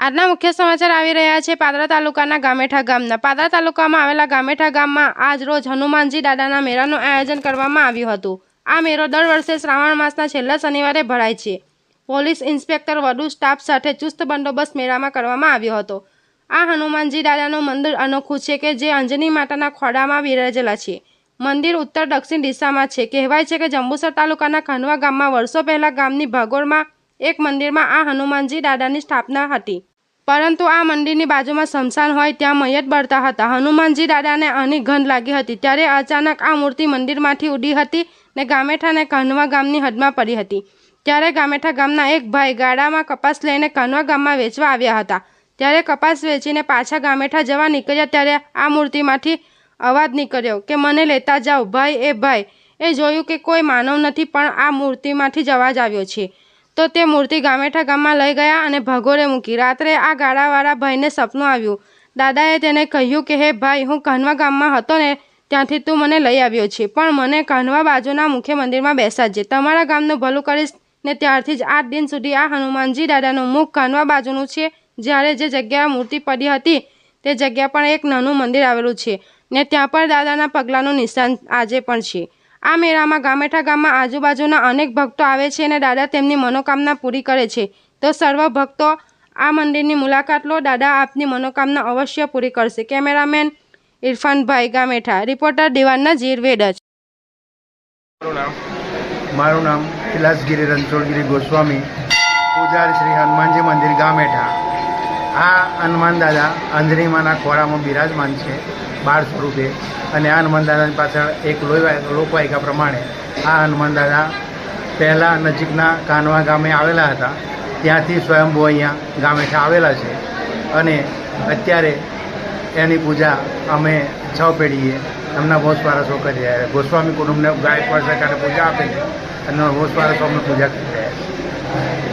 આજના મુખ્ય સમાચાર આવી રહ્યા છે પાદરા તાલુકાના ગામેઠા ગામના. પાદરા તાલુકામાં આવેલા ગામેઠા ગામમાં આજ રોજ હનુમાનજી દાદાના મેળાનું આયોજન કરવામાં આવ્યું હતું. આ મેળો દર વર્ષે શ્રાવણ માસના છેલ્લા શનિવારે ભરાય છે. પોલીસ ઇન્સ્પેક્ટર વધુ સ્ટાફ સાથે ચુસ્ત બંદોબસ્ત મેળામાં કરવામાં આવ્યો હતો. આ હનુમાનજી દાદાનું મંદિર અનોખું છે કે જે અંજની માતાના ખોડામાં બિરાજેલા છે. મંદિર ઉત્તર દક્ષિણ દિશામાં છે. કહેવાય છે કે જંબુસર તાલુકાના ખાનવા ગામમાં વર્ષો પહેલા ગામની ભાગોળમાં એક મંદિરમાં આ હનુમાનજી દાદાની સ્થાપના હતી. પરંતુ આ મંદિરની બાજુમાં સ્મશાન હોય ત્યાં મયત બળતા હતા. હનુમાનજી દાદાને આની ગંધ લાગી હતી ત્યારે અચાનક આ મૂર્તિ મંદિરમાંથી ઉડી હતી ને ગામેઠા અને કાન્હવા ગામની હદમાં પડી હતી. ત્યારે ગામેઠા ગામના એક ભાઈ ગાડામાં કપાસ લઈને કાન્હવા ગામમાં વેચવા આવ્યા હતા. ત્યારે કપાસ વેચીને પાછા ગામેઠા જવા નીકળ્યા ત્યારે આ મૂર્તિમાંથી અવાજ નીકળ્યો કે, મને લેતા જાઓ, ભાઈ, એ ભાઈ, એ જોયું કે કોઈ માનવ નથી પણ આ મૂર્તિમાંથી જ અવાજ આવ્યો છે. તો તે મૂર્તિ ગામેઠા ગામમાં લઈ ગયા અને ભગોરે મૂકી. રાત્રે આ ગાળાવાળા ભાઈને સપનું આવ્યું. દાદાએ તેને કહ્યું કે, હે ભાઈ, હું કાનવા ગામમાં હતો ને, ત્યાંથી તું મને લઈ આવ્યો છે. પણ મને કાનવા બાજુના મુખ્ય મંદિરમાં બેસાડજે તમારા ગામનું ભલું કરીશ ને ત્યારથી જ આઠ દિન સુધી આ હનુમાનજી દાદાનું મુખ કાનવા બાજુનું છે. જ્યારે જે જગ્યાએ મૂર્તિ પડી હતી, તે જગ્યા પણ એક નાનું મંદિર આવેલું છે ને ત્યાં પણ દાદાના પગલાંનું નિશાન આજે પણ છે. આ મેળામાં ગામેઠા ગામમાં આજુબાજુના અનેક ભક્તો આવે છે અને દાદા તેમની મનોકામના પૂરી કરે છે. તો સર્વ ભક્તો આ મંદિરની મુલાકાત લો. દાદા આપની મનોકામના અવશ્ય પૂરી કરશે. કેમેરામેન ઇરફાનભાઈ ગામેઠા. રિપોર્ટર દિવાનના વેડજ મારું નામ. મારું નામ કૈલાસગીરી રણછોડગીરી ગોસ્વામી. પૂજારી શ્રી હનુમાનજી મંદિર ગામેઠા. આ હનુમાન દાદા અંજનીમાના ખોળામાં બિરાજમાન છે, બાળ સ્વરૂપે. અને આ હનુમાન દાદાની પાછળ એક લોકવાયકા પ્રમાણે આ હનુમાન દાદા પહેલાં નજીકના કાનવા ગામે આવેલા હતા. ત્યાંથી સ્વયંભૂ અહીંયા ગામેઠા આવેલા છે. અને અત્યારે એની પૂજા અમે છ પેઢીએ એમના વંશ વારસો કરી રહ્યા ગોસ્વામી કુટુંબને ગાયકવાડ સરકારે પૂજા આપે છે અને વંશ વારસો અમે પૂજા કરી રહ્યા છે.